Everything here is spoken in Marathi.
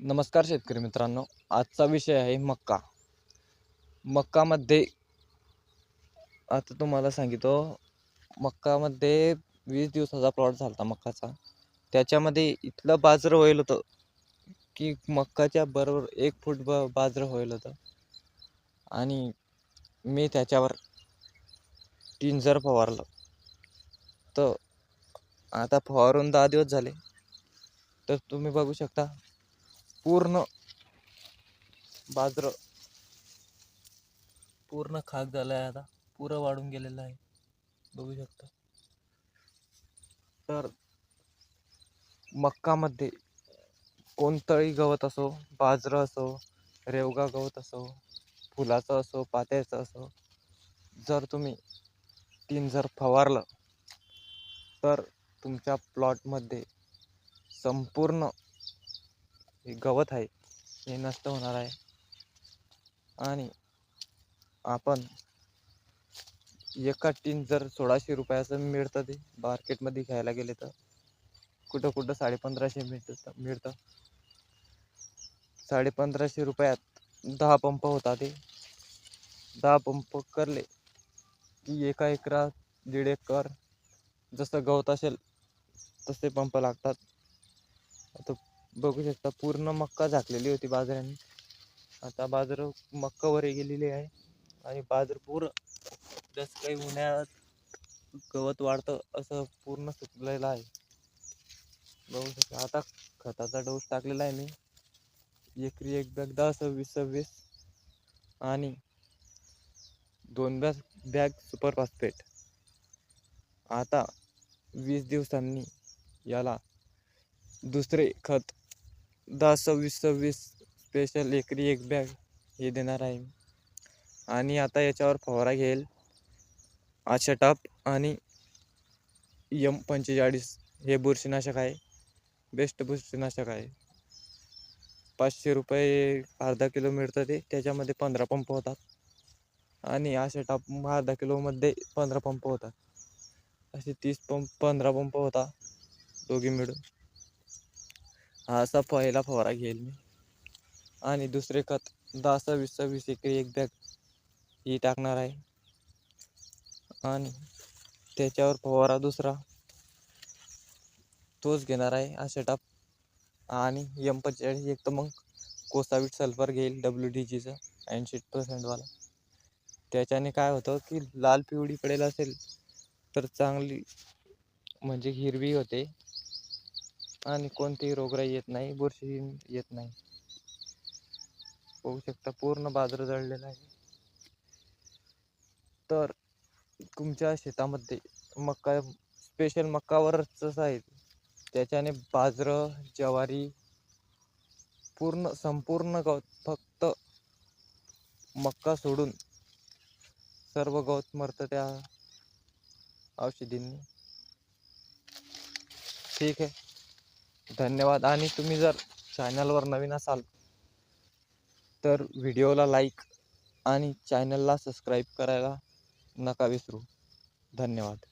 नमस्कार शेतकरी मित्रांनो आजचा विषय आहे मक्का. मक्कामध्ये आता तुम्हाला सांगितो मक्कामध्ये वीस दिवसाचा प्लॉट झाला होता मक्काचा. त्याच्यामध्ये इथलं बाजरं होईल होतं की मक्काच्या बरोबर एक फूट ब बाजरं होईल होतं. आणि मी त्याच्यावर टिंजर फवारलं तर आता फवारून दहा दिवस झाले. तर तुम्ही बघू शकता पूर्ण बाजरं. पूर्ण खाक झालं आहे आता. पुरं वाढून गेलेलं आहे. बघू शकता. तर मक्कामध्ये कोणतंही गवत असो बाजरं असो रेवगा गवत असो फुलाचं असो पात्याचं असो जर तुम्ही तीन जर फवारलं तर तुमच्या प्लॉटमध्ये संपूर्ण हे गवत आहे हे नष्ट होणार आहे. आणि आपण एका टीन जर सोळाशे रुपयाचं मिळतं ते मार्केटमध्ये घ्यायला गेले तर कुठं कुठं साडेपंधराशे मिळतं मिळतं. साडेपंधराशे रुपयात दहा पंप होता ते. दहा पंप करले की एका एकरा दीड एकर जसं गवत असेल तसे पंप लागतात. आता बघू शकता पूर्ण मक्का झाकलेली होती बाजऱ्याने. आता बाजार मक्कावर गेलेली आहे आणि बाजार पूर्ण जसं काही उन्हाळ्यात गवत वाढतं असं पूर्ण सुकलेलं आहे. बघू शकता आता खताचा डोस टाकलेला आहे मी. एकरी एक बॅग दहा सव्वीस सव्वीस आणि दोन बॅग बॅग सुपर फॉस्फेट. आता वीस दिवसांनी याला दुसरे खत दहा सव्वीस सव्वीस स्पेशल एकरी एक बॅग हे देणार आहे आणि आता याच्यावर फवारा घेईल. आशटाप आणि यम पंचेचाळीस हे बुरशीनाशक आहे. बेस्ट बुरशीनाशक आहे. पाचशे रुपये अर्धा किलो मिळतं ते. त्याच्यामध्ये पंधरा पंप होतात. आणि अशा टाप अर्धा किलोमध्ये पंधरा पंप होतात. असे तीस पंप पंधरा पंप होता. दोघी मिळून. हा असा पहिला फवारा घेईल मी. आणि दुसरे खत दहा सव्वीस सव्वीस एकरी एक बॅग ही टाकणार आहे. आणि त्याच्यावर फवारा दुसरा तोच घेणार आहे अशा टाप. आणि एम पंचेचाळीस एक तर मग कोसावीट सल्फर घेईल डब्ल्यू डी जीचं ऐंशी पर्सेंटवाला त्याच्याने काय होतं की लाल पिवळी पडेल असेल तर चांगली म्हणजे हिरवी होते. आणि कोणतीही रोगराई येत नाही बुरशी येत नाही. बघू शकता पूर्ण बाजार जळलेला आहे. तर तुमच्या शेतामध्ये मक्का स्पेशल मक्कावरच आहे. त्याच्याने बाजरं ज्वारी पूर्ण संपूर्ण गवत फक्त मक्का सोडून सर्व गवत मरतं त्या औषधींनी. ठीक आहे. धन्यवाद. आणि तुम्ही जर चॅनलवर नवीन असाल तर व्हिडिओला लाईक आणि चॅनलला सबस्क्राईब करायला नका विसरू. धन्यवाद.